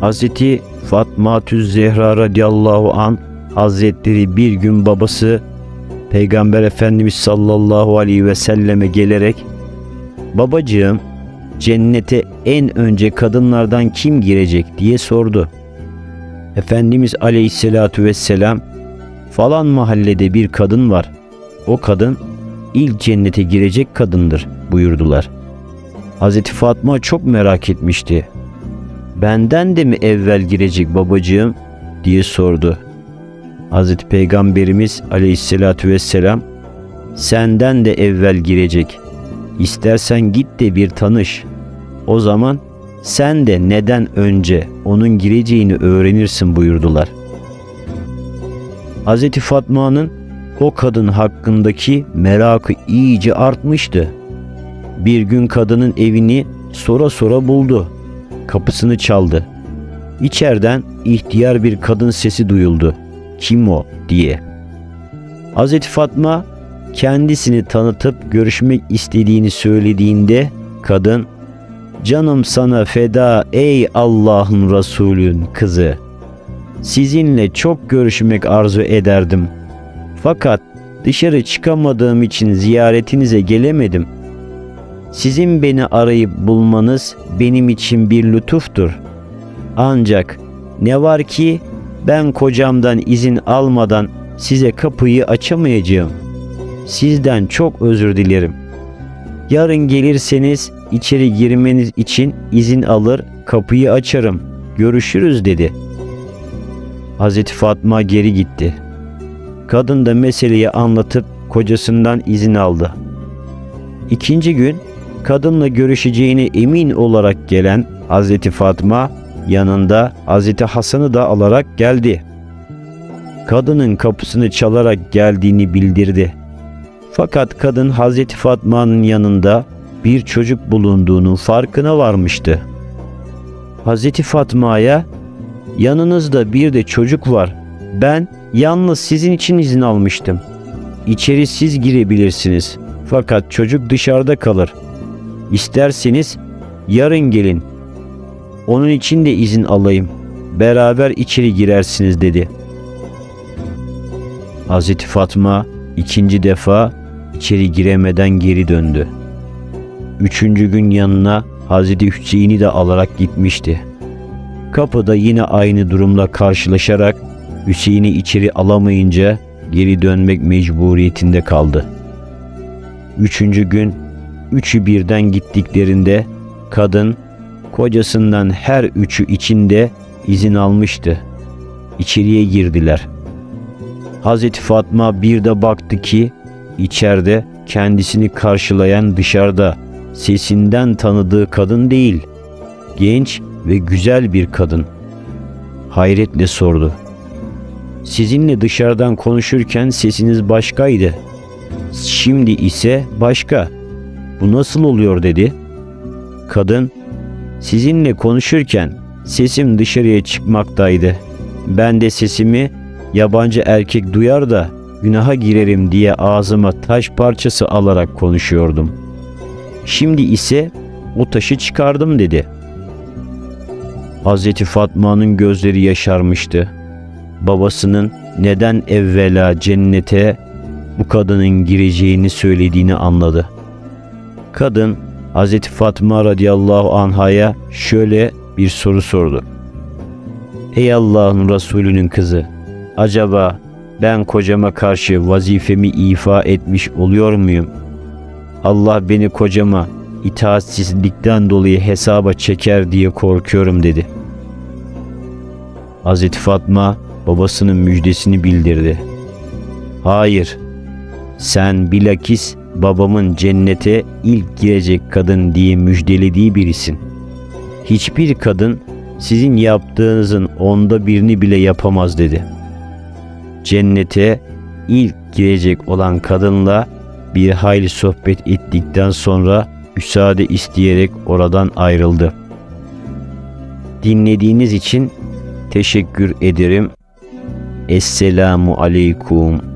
Hazreti Fatma Tüz Zehra radıyallahu an Hazretleri bir gün babası Peygamber Efendimiz sallallahu aleyhi ve selleme gelerek Babacığım cennete en önce kadınlardan kim girecek diye sordu. Efendimiz aleyhissalatu vesselam falan mahallede bir kadın var. O kadın ilk cennete girecek kadındır buyurdular. Hazreti Fatma çok merak etmişti. Benden de mi evvel girecek babacığım diye sordu. Hazreti Peygamberimiz aleyhissalatu vesselam senden de evvel girecek. İstersen git de bir tanış. O zaman sen de neden önce onun gireceğini öğrenirsin buyurdular. Hazreti Fatma'nın o kadın hakkındaki merakı iyice artmıştı. Bir gün kadının evini sora sora buldu. Kapısını çaldı. İçeriden ihtiyar bir kadın sesi duyuldu. Kim o diye. Hazreti Fatma kendisini tanıtıp görüşmek istediğini söylediğinde kadın Canım sana feda ey Allah'ın Resulün kızı. Sizinle çok görüşmek arzu ederdim. Fakat dışarı çıkamadığım için ziyaretinize gelemedim. Sizin beni arayıp bulmanız benim için bir lütuftur. Ancak ne var ki ben kocamdan izin almadan size kapıyı açamayacağım. Sizden çok özür dilerim. Yarın gelirseniz içeri girmeniz için izin alır, kapıyı açarım. Görüşürüz dedi. Hazreti Fatma geri gitti. Kadın da meseleyi anlatıp kocasından izin aldı. İkinci gün kadınla görüşeceğine emin olarak gelen Hazreti Fatma yanında Hazreti Hasan'ı da alarak geldi. Kadının kapısını çalarak geldiğini bildirdi. Fakat kadın Hazreti Fatma'nın yanında bir çocuk bulunduğunun farkına varmıştı. Hazreti Fatma'ya yanınızda bir de çocuk var. Ben yalnız sizin için izin almıştım. İçeri siz girebilirsiniz. Fakat çocuk dışarıda kalır. İsterseniz yarın gelin. Onun için de izin alayım. Beraber içeri girersiniz dedi. Hazreti Fatma ikinci defa içeri giremeden geri döndü. Üçüncü gün yanına Hazreti Hüseyin'i de alarak gitmişti. Kapıda yine aynı durumla karşılaşarak Hüseyin'i içeri alamayınca geri dönmek mecburiyetinde kaldı. Üçüncü gün üçü birden gittiklerinde kadın kocasından her üçü içinde izin almıştı. İçeriye girdiler. Hazreti Fatma bir de baktı ki içeride kendisini karşılayan dışarıda sesinden tanıdığı kadın değil, genç ve güzel bir kadın. Hayretle sordu. Sizinle dışarıdan konuşurken sesiniz başkaydı. Şimdi ise başka. Bu nasıl oluyor dedi. Kadın, sizinle konuşurken sesim dışarıya çıkmaktaydı. Ben de sesimi yabancı erkek duyar da günaha girerim diye ağzıma taş parçası alarak konuşuyordum. Şimdi ise o taşı çıkardım dedi. Hazreti Fatma'nın gözleri yaşarmıştı. Babasının neden evvela cennete bu kadının gireceğini söylediğini anladı. Kadın Hazreti Fatma radıyallahu anhaya şöyle bir soru sordu. Ey Allah'ın Resulü'nün kızı, acaba ben kocama karşı vazifemi ifa etmiş oluyor muyum? Allah beni kocama itaatsizlikten dolayı hesaba çeker diye korkuyorum dedi. Hazreti Fatma babasının müjdesini bildirdi. Hayır, sen bilakis babamın cennete ilk girecek kadın diye müjdelediği birisin. Hiçbir kadın sizin yaptığınızın onda birini bile yapamaz dedi. Cennete ilk girecek olan kadınla bir hayli sohbet ettikten sonra müsaade isteyerek oradan ayrıldı. Dinlediğiniz için teşekkür ederim. Esselamu aleyküm.